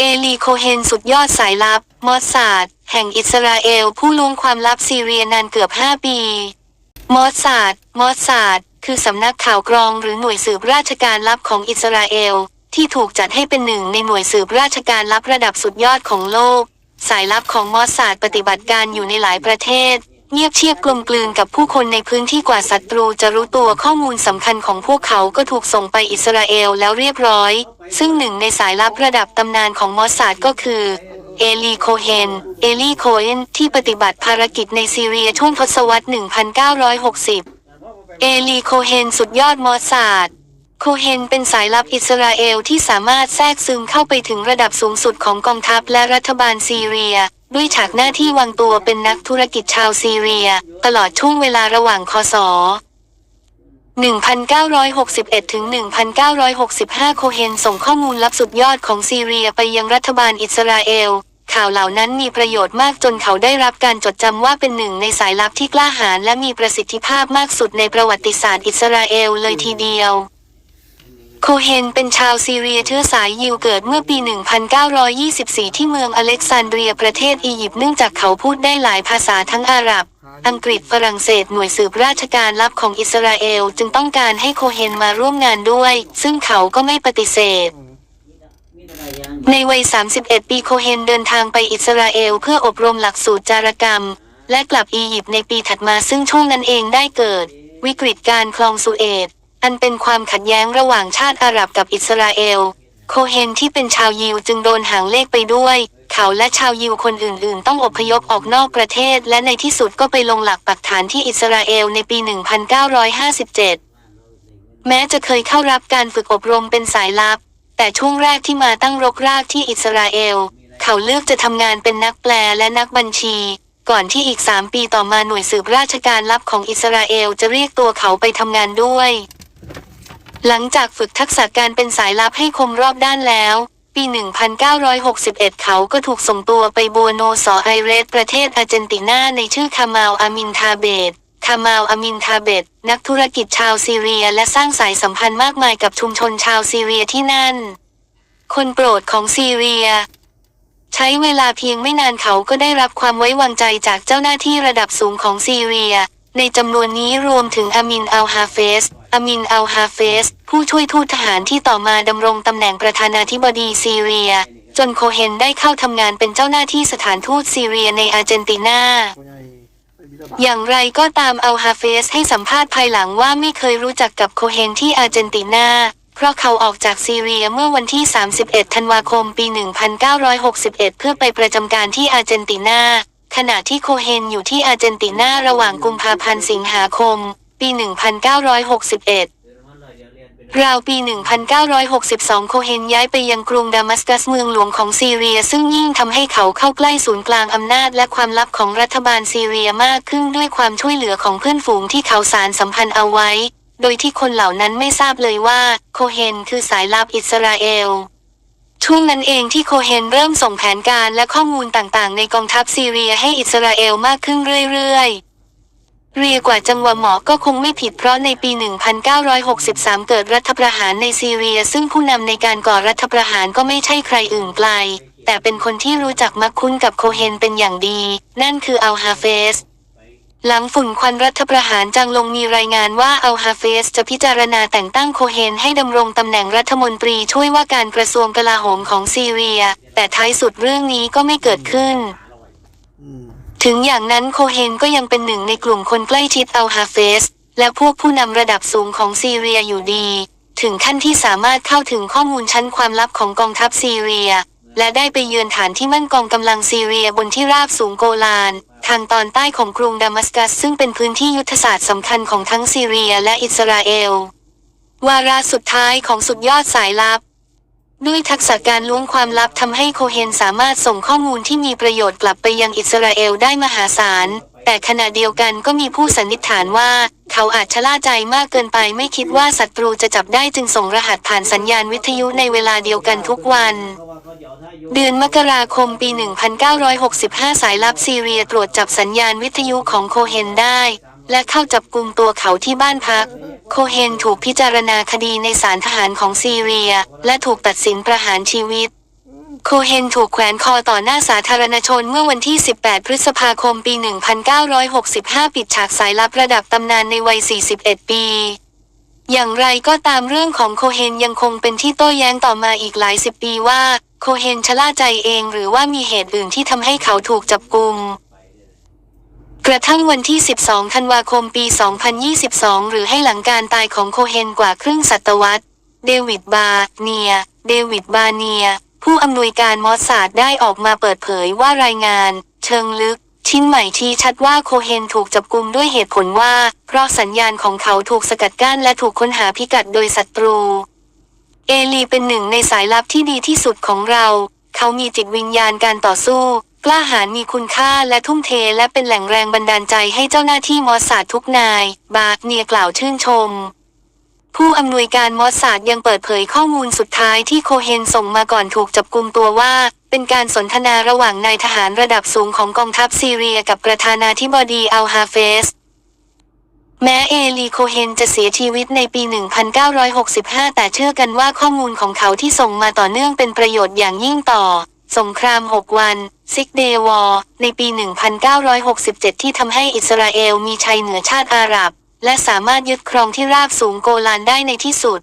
เอลีโคเฮนสุดยอดสายลับ มอสซาดแห่งอิสราเอลผู้ลวงความลับซีเรียนานเกือบ 5 ปี มอสซาดมอสซาดคือสำนักข่าวกรองหรือหน่วยสืบราชการลับของอิสราเอล ที่ถูกจัดให้เป็นหนึ่งในหน่วยสืบราชการลับระดับสุดยอดของโลก สายลับของมอสซาดปฏิบัติการอยู่ในหลายประเทศ เงียบเชียบกลมกลืนกับผู้คนในพื้นที่กว่าศัตรูจะรู้ตัวข้อมูลสำคัญของพวกเขาก็ถูกส่งไปอิสราเอลแล้วเรียบร้อย ซึ่งหนึ่งในสายลับระดับตำนานของมอสซาดก็คือเอลีโคเฮน เอลีโคเฮนที่ปฏิบัติภารกิจในซีเรียช่วงทศวรรษ 1960 เอลีโคเฮนสุดยอดมอสซาดโคเฮนเป็นสายลับอิสราเอลที่สามารถแทรกซึมเข้าไปถึงระดับสูงสุดของกองทัพและรัฐบาลซีเรีย ด้วยฉากหน้าที่วางตัวเป็นนักธุรกิจชาวซีเรีย ตลอดช่วงเวลาระหว่างคศ1961ถึง1965 โคเฮนส่งข้อมูลลับสุดยอดของซีเรียไปยังรัฐบาลอิสราเอล ข่าวเหล่านั้นมีประโยชน์มากจนเขาได้รับการจดจำว่าเป็นหนึ่งในสายลับที่กล้าหาญและมีประสิทธิภาพมากสุดในประวัติศาสตร์อิสราเอลเลยทีเดียว โคเฮนเป็นชาวซีเรียเชื้อสายยิวเกิดเมื่อปี 1924 ที่เมืองอเล็กซานเดรียประเทศอียิปต์เนื่องจากเขาพูดได้หลายภาษาทั้งอาหรับ อังกฤษฝรั่งเศสหน่วยสืบราชการลับของอิสราเอลจึงต้องการให้โคเฮนมาร่วมงานด้วย ซึ่งเขาก็ไม่ปฏิเสธ ในวัย 31 ปีโคเฮนเดินทางไปอิสราเอลเพื่ออบรมหลักสูตรจารกรรม และกลับอียิปต์ในปีถัดมาซึ่งช่วงนั้นเองได้เกิด วิกฤตการคลองสุเอต อันเป็นความขัดแย้งระหว่างชาติอาหรับกับอิสราเอล โคเฮนที่เป็นชาวยิวจึงโดนหางเลขไปด้วย เขาและชาวยิวคนอื่นๆ ต้องอพยพออกนอกประเทศ และในที่สุดก็ไปลงหลักปักฐานที่อิสราเอลในปี 1957 แม้จะเคยเข้ารับการฝึกอบรมเป็นสายลับ แต่ช่วงแรกที่มาตั้งรกรากที่อิสราเอล เขาเลือกจะทำงานเป็นนักแปลและนักบัญชี ก่อนที่อีกสามปีต่อมาหน่วยสืบราชการลับของอิสราเอลจะเรียกตัวเขาไปทำงานด้วย หลังจากฝึกทักษะการเป็นสายลับให้คมรอบด้านแล้ว ปี 1961 เขาก็ถูกส่งตัวไปบัวโนสอไอเรสประเทศอาร์เจนตินาในชื่อคามาลอามินทาเบตคามาลอามินทาเบตนักธุรกิจชาวซีเรียและสร้างสายสัมพันธ์มากมายกับชุมชนชาวซีเรียที่นั่น คนโปรดของซีเรีย ใช้เวลาเพียงไม่นานเขาก็ได้รับความไว้วางใจจากเจ้าหน้าที่ระดับสูงของซีเรีย ในจำนวนนี้รวมถึงอามินอัลฮาเฟส อามินอัลฮาเฟส ผู้ช่วยทูตทหารที่ต่อมาดำรงตำแหน่งประธานาธิบดีซีเรีย จนโคเฮนได้เข้าทำงานเป็นเจ้าหน้าที่สถานทูตซีเรียในอาร์เจนตินา อย่างไรก็ตามอัลฮาเฟสให้สัมภาษณ์ภายหลังว่าไม่เคยรู้จักกับโคเฮนที่อาร์เจนตินาเพราะเขาออกจากซีเรียเมื่อวันที่ 31 ธันวาคม ปี 1961 เพื่อไปประจำการที่อาร์เจนตินา ขณะที่โคเฮนอยู่ที่อาร์เจนตินาระหว่างกุมภาพันธ์สิงหาคม ปี 1961 ราวปี 1962 โคเฮนย้ายไปยังกรุงดามัสกัสเมืองหลวงของซีเรีย ซึ่งยิ่งทำให้เขาเข้าใกล้ศูนย์กลางอำนาจและความลับของรัฐบาลซีเรียมากขึ้นด้วยความช่วยเหลือของเพื่อนฝูงที่เขาสารสัมพันธ์เอาไว้ โดยที่คนเหล่านั้นไม่ทราบเลยว่าโคเฮนคือสายลับอิสราเอลช่วงนั้นเองที่โคเฮนเริ่มส่งแผนการและข้อมูลต่างๆ ในกองทัพซีเรียให้อิสราเอลมากขึ้นเรื่อยๆ เรียกว่าจังหวะหมาะก็คงไม่ผิดเพราะในปี 1963 เกิดรัฐประหารในซีเรีย ซึ่งผู้นำในการก่อรัฐประหารก็ไม่ใช่ใครอื่นไกล แต่เป็นคนที่รู้จักมักคุ้นกับโคเฮนเป็นอย่างดี นั่นคืออัลฮาเฟสหลังฝุ่นควันรัฐประหารจางลงมีรายงานว่าอัลฮาเฟสจะพิจารณาแต่งตั้งโคเฮนให้ดำรงตำแหน่งรัฐมนตรีช่วยว่าการกระทรวงกลาโหมของซีเรีย แต่ท้ายสุดเรื่องนี้ก็ไม่เกิดขึ้น ถึงอย่างนั้นโคเฮนก็ยังเป็นหนึ่งในกลุ่มคนใกล้ชิดอัลฮาเฟสและพวกผู้นำระดับสูงของซีเรียอยู่ดี ถึงขั้นที่สามารถเข้าถึงข้อมูลชั้นความลับของกองทัพซีเรีย และได้ไปเยือนฐานที่มั่นกองกำลังซีเรียบนที่ราบสูงโกลาน ทางตอนใต้ของกรุงดามัสกัส ซึ่งเป็นพื้นที่ยุทธศาสตร์สำคัญของทั้งซีเรียและอิสราเอล วาระสุดท้ายของสุดยอดสายลับ ด้วยทักษะการล้วงความลับทำให้โคเฮนสามารถส่งข้อมูลที่มีประโยชน์กลับไปยังอิสราเอลได้มหาศาล แต่ขณะเดียวกันก็มีผู้สันนิษฐานว่า เขาอาจชะล่าใจมากเกินไปไม่คิดว่าศัตรูจะจับได้จึงส่งรหัสผ่านสัญญาณวิทยุในเวลาเดียวกันทุกวัน เดือนมกราคมปี 1965 สายลับซีเรียตรวจจับสัญญาณวิทยุของโคเฮนได้ และเข้าจับกลุ่มตัวเขาที่บ้านพัก โคเฮนถูกพิจารณาคดีในศาลทหารของซีเรีย และถูกตัดสินประหารชีวิต โคเฮนถูกแขวนคอต่อหน้าสาธารณชนเมื่อวันที่ 18 พฤษภาคมปี 1965 ปิดฉากสายลับระดับตำนานในวัย 41 ปี อย่างไรก็ตามเรื่องของโคเฮนยังคงเป็นที่โต้แย้งต่อมาอีกหลายสิบปีว่า โคเฮนชะล่าใจเองหรือว่ามีเหตุอื่นที่ทำให้เขาถูกจับกุม กระทั่งวันที่ 12 ธันวาคมปี 2022 หรือให้หลังการตายของโคเฮนกว่าครึ่งศตวรรษ เดวิดบาร์เนีย เดวิดบาร์เนีย ผู้อำนวยการมอสซาดได้ออกมาเปิดเผยว่ารายงาน เชิงลึก ชิ้นใหม่ที่ชัดว่าโคเฮนถูกจับกุมด้วยเหตุผลว่า เพราะสัญญาณของเขาถูกสกัดกั้นและถูกค้นหาพิกัดโดยศัตรู เอลีเป็นหนึ่งในสายลับที่ดีที่สุดของเรา เขามีจิตวิญญาณการต่อสู้ กล้าหาญมีคุณค่าและทุ่มเทและเป็นแหล่งแรงบันดาลใจให้เจ้าหน้าที่มอสซาดทุกนาย บาร์เนียกล่าวชื่นชม ผู้อำนวยการมอสซาดยังเปิดเผยข้อมูลสุดท้ายที่โคเฮนส่งมาก่อนถูกจับกุมตัวว่า เป็นการสนทนาระหว่างนายทหารระดับสูงของกองทัพซีเรียกับประธานาธิบดีอัลฮาเฟสแม้เอลีโคเฮนจะเสียชีวิตในปี 1965 แต่เชื่อกันว่าข้อมูลของเขาที่ส่งมาต่อเนื่องเป็นประโยชน์อย่างยิ่งต่อ สงคราม 6 วัน ซิกเดวอในปี 1967 ที่ทำให้อิสราเอลมีชัยเหนือชาติอาหรับ และสามารถยึดครองที่ราบสูงโกลานได้ในที่สุด